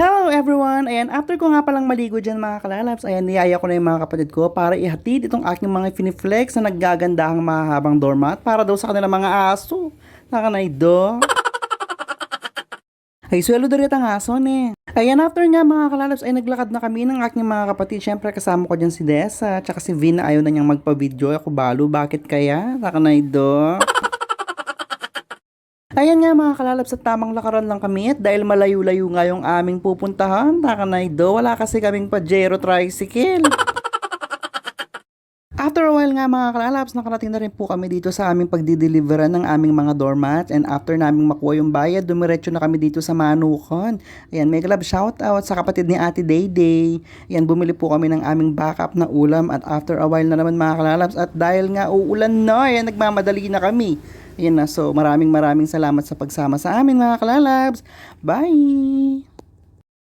Hello everyone! Ayan, after ko nga palang maligo dyan mga kalalabs, ayan, niyaya ko na yung mga kapatid ko para ihatid itong aking mga finiflex na naggagandahang mahabang doormat para daw sa kanilang mga aso. Nakanaydo. Ay, swelo dari ang aso ne. Ayan, after nga mga kalalabs ay naglakad na kami ng aking mga kapatid. Siyempre kasama ko dyan si Dessa, tsaka si Vin na ayaw na niyang magpa-video. Ako balo, bakit kaya? Nakanaydo. Ayan nga mga kalalab sa tamang lakaran lang kami at dahil malayo-layo nga yung aming pupuntahan, takanaydo, wala kasi kaming Pajero tricycle. After a while nga mga kalalabs, nakarating na rin po kami dito sa aming pagdideliveran ng aming mga doormats and after naming makuha yung bayad, dumiretso na kami dito sa Manukon. Ayan, mega love shout out sa kapatid ni Ate Dayday. Ayan, bumili po kami ng aming backup na ulam at after a while na naman mga kalalabs at dahil nga uulan na, ayan, nagmamadali na kami. Ayan na, so maraming maraming salamat sa pagsama sa amin mga kalalabs. Bye!